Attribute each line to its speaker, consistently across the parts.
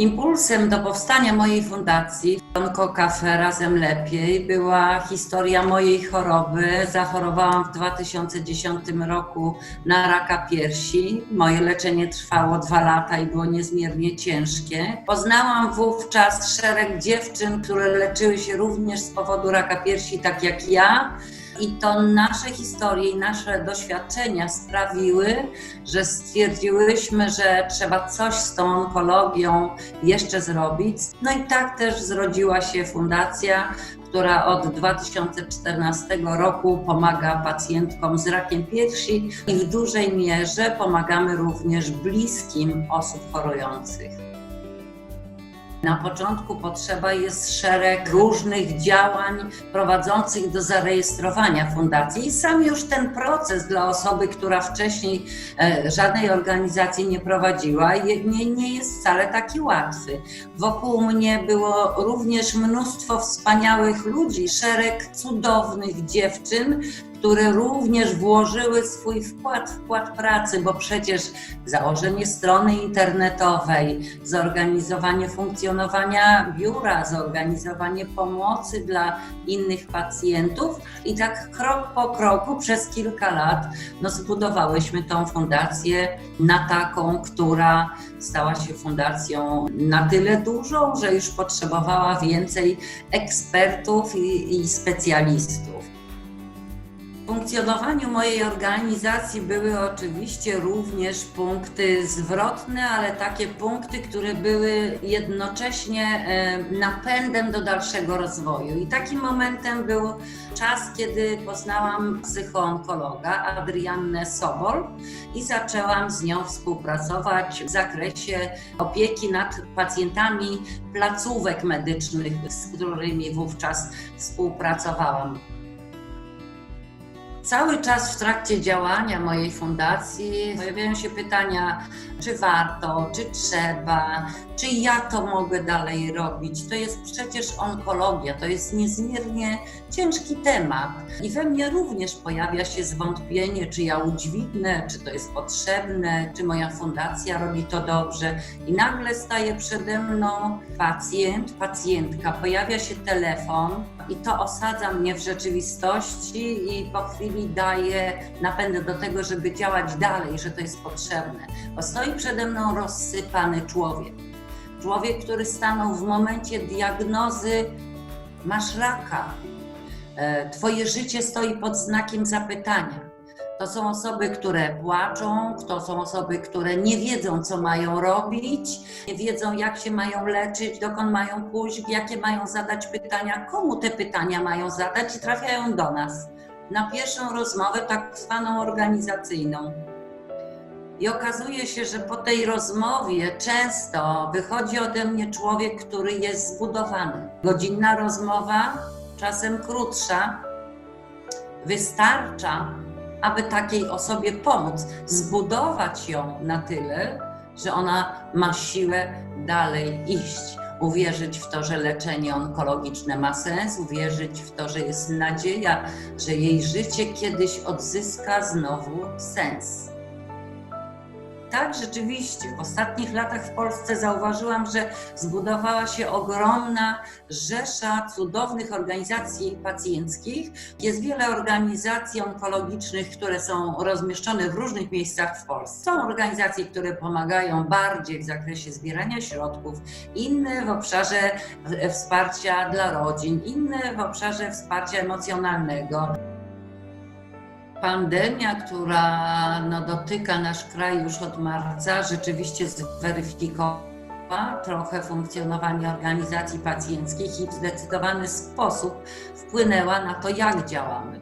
Speaker 1: Impulsem do powstania mojej fundacji Onko Cafe Razem Lepiej była historia mojej choroby. Zachorowałam w 2010 roku na raka piersi. Moje leczenie trwało dwa lata i było niezmiernie ciężkie. Poznałam wówczas szereg dziewczyn, które leczyły się również z powodu raka piersi, tak jak ja. I to nasze historie i nasze doświadczenia sprawiły, że stwierdziłyśmy, że trzeba coś z tą onkologią jeszcze zrobić. No i tak też zrodziła się fundacja, która od 2014 roku pomaga pacjentkom z rakiem piersi i w dużej mierze pomagamy również bliskim osób chorujących. Na początku potrzeba jest szereg różnych działań prowadzących do zarejestrowania fundacji. I sam już ten proces dla osoby, która wcześniej e, żadnej organizacji nie prowadziła, nie, nie jest wcale taki łatwy. Wokół mnie było również mnóstwo wspaniałych ludzi, szereg cudownych dziewczyn, które również włożyły swój wkład, wkład pracy, bo przecież założenie strony internetowej, zorganizowanie funkcjonowania biura, zorganizowanie pomocy dla innych pacjentów i tak krok po kroku przez kilka lat no, zbudowałyśmy tą fundację na taką, która stała się fundacją na tyle dużą, że już potrzebowała więcej ekspertów i, i specjalistów. Funkcjonowaniu mojej organizacji były oczywiście również punkty zwrotne, ale takie punkty, które były jednocześnie e, napędem do dalszego rozwoju. I takim momentem był czas, kiedy poznałam psychoonkologa Adriannę Sobol i zaczęłam z nią współpracować w zakresie opieki nad pacjentami placówek medycznych, z którymi wówczas współpracowałam. Cały czas w trakcie działania mojej fundacji pojawiają się pytania, czy warto, czy trzeba, czy ja to mogę dalej robić. To jest przecież onkologia, to jest niezmiernie ciężki temat. I we mnie również pojawia się zwątpienie, czy ja udźwignę, czy to jest potrzebne, czy moja fundacja robi to dobrze. I nagle staje przede mną pacjent, pacjentka, pojawia się telefon i to osadza mnie w rzeczywistości i po chwili daje napęd do tego, żeby działać dalej, że to jest potrzebne. Bo stoi przede mną rozsypany człowiek. Człowiek, który stanął w momencie diagnozy, masz raka. E, Twoje życie stoi pod znakiem zapytania. To są osoby, które płaczą, to są osoby, które nie wiedzą, co mają robić, nie wiedzą, jak się mają leczyć, dokąd mają pójść, jakie mają zadać pytania, komu te pytania mają zadać i trafiają do nas na pierwszą rozmowę, tak zwaną organizacyjną. I okazuje się, że po tej rozmowie często wychodzi ode mnie człowiek, który jest zbudowany. Godzinna rozmowa, czasem krótsza, wystarcza, aby takiej osobie pomóc, zbudować ją na tyle, że ona ma siłę dalej iść. Uwierzyć w to, że leczenie onkologiczne ma sens, uwierzyć w to, że jest nadzieja, że jej życie kiedyś odzyska znowu sens. Tak, rzeczywiście. W ostatnich latach w Polsce zauważyłam, że zbudowała się ogromna rzesza cudownych organizacji pacjenckich. Jest wiele organizacji onkologicznych, które są rozmieszczone w różnych miejscach w Polsce. Są organizacje, które pomagają bardziej w zakresie zbierania środków, inne w obszarze wsparcia dla rodzin, inne w obszarze wsparcia emocjonalnego. Pandemia, która no, dotyka nasz kraj już od marca, rzeczywiście zweryfikowała trochę funkcjonowanie organizacji pacjenckich i w zdecydowany sposób wpłynęła na to, jak działamy.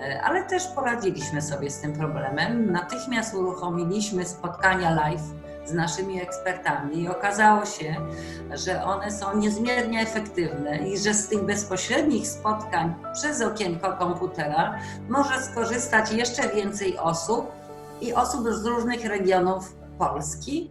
Speaker 1: E, Ale też poradziliśmy sobie z tym problemem. Natychmiast uruchomiliśmy spotkania live z naszymi ekspertami i okazało się, że one są niezmiernie efektywne i że z tych bezpośrednich spotkań przez okienko komputera może skorzystać jeszcze więcej osób i osób z różnych regionów Polski.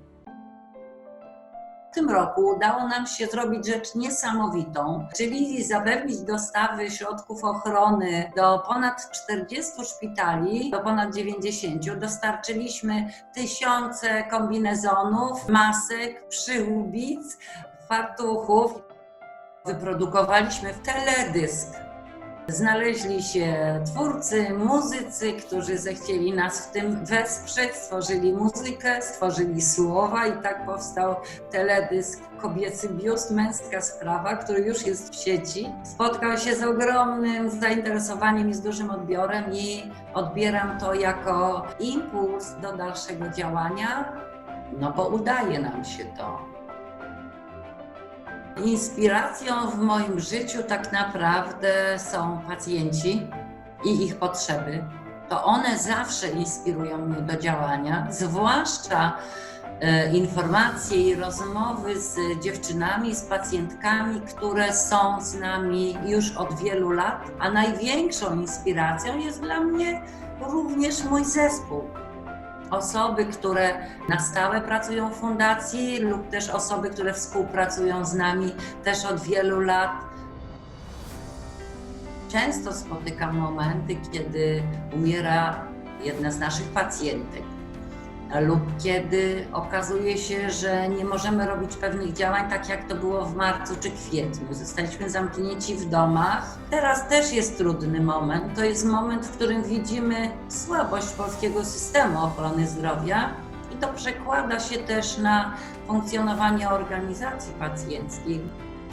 Speaker 1: W tym roku udało nam się zrobić rzecz niesamowitą, czyli zapewnić dostawy środków ochrony do ponad 40 szpitali, do ponad 90. Dostarczyliśmy tysiące kombinezonów, masek, przyłbic, fartuchów. Wyprodukowaliśmy teledysk Znaleźli się twórcy, muzycy, którzy zechcieli nas w tym wesprzeć, stworzyli muzykę, stworzyli słowa i tak powstał teledysk Kobiecy biust, męska sprawa, który już jest w sieci. Spotkał się z ogromnym zainteresowaniem i z dużym odbiorem i odbieram to jako impuls do dalszego działania, no bo udaje nam się to. Inspiracją w moim życiu tak naprawdę są pacjenci i ich potrzeby. To one zawsze inspirują mnie do działania, zwłaszcza e, informacje i rozmowy z dziewczynami, z pacjentkami, które są z nami już od wielu lat, a największą inspiracją jest dla mnie również mój zespół osoby, które na stałe pracują w fundacji lub też osoby, które współpracują z nami też od wielu lat. Często spotykam momenty, kiedy umiera jedna z naszych pacjentek lub kiedy okazuje się, że nie możemy robić pewnych działań tak jak to było w marcu czy kwietniu. Zostaliśmy zamknięci w domach. Teraz też jest trudny moment. To jest moment, w którym widzimy słabość polskiego systemu ochrony zdrowia i to przekłada się też na funkcjonowanie organizacji pacjenckich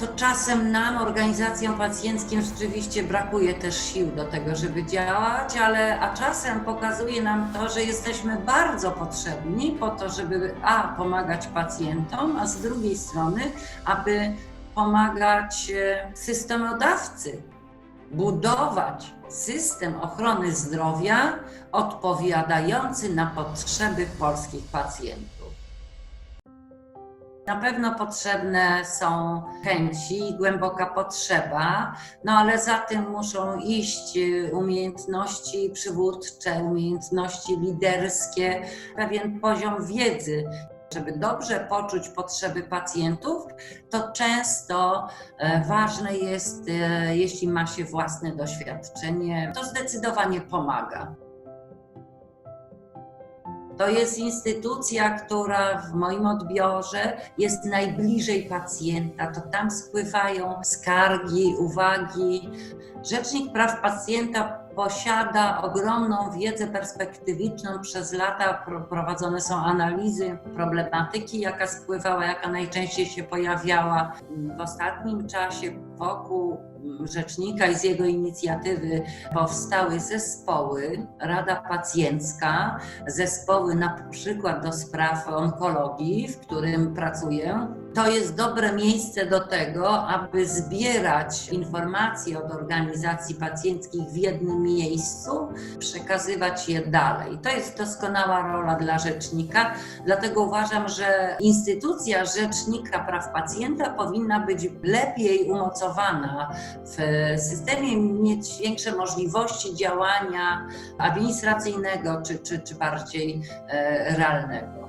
Speaker 1: to czasem nam, organizacjom pacjenckim, rzeczywiście brakuje też sił do tego, żeby działać, ale a czasem pokazuje nam to, że jesteśmy bardzo potrzebni po to, żeby a pomagać pacjentom, a z drugiej strony, aby pomagać e, systemodawcy budować system ochrony zdrowia odpowiadający na potrzeby polskich pacjentów. Na pewno potrzebne są chęci głęboka potrzeba, no ale za tym muszą iść y, umiejętności przywódcze, umiejętności liderskie, pewien poziom wiedzy. Żeby dobrze poczuć potrzeby pacjentów, to często e, ważne jest, e, jeśli ma się własne doświadczenie, to zdecydowanie pomaga. To jest instytucja, która w moim odbiorze jest najbliżej pacjenta. To tam spływają skargi, uwagi. Rzecznik Praw Pacjenta posiada ogromną wiedzę perspektywiczną. Przez lata prowadzone są analizy problematyki, jaka spływała, jaka najczęściej się pojawiała. W ostatnim czasie wokół rzecznika i z jego inicjatywy powstały zespoły, Rada Pacjencka, zespoły na przykład do spraw onkologii, w którym pracuję. To jest dobre miejsce do tego, aby zbierać informacje od organizacji pacjenckich w jednym miejscu, przekazywać je dalej. To jest doskonała rola dla rzecznika, dlatego uważam, że instytucja Rzecznika Praw Pacjenta powinna być lepiej umocowana w systemie, mieć większe możliwości działania administracyjnego czy, czy, czy bardziej e, realnego.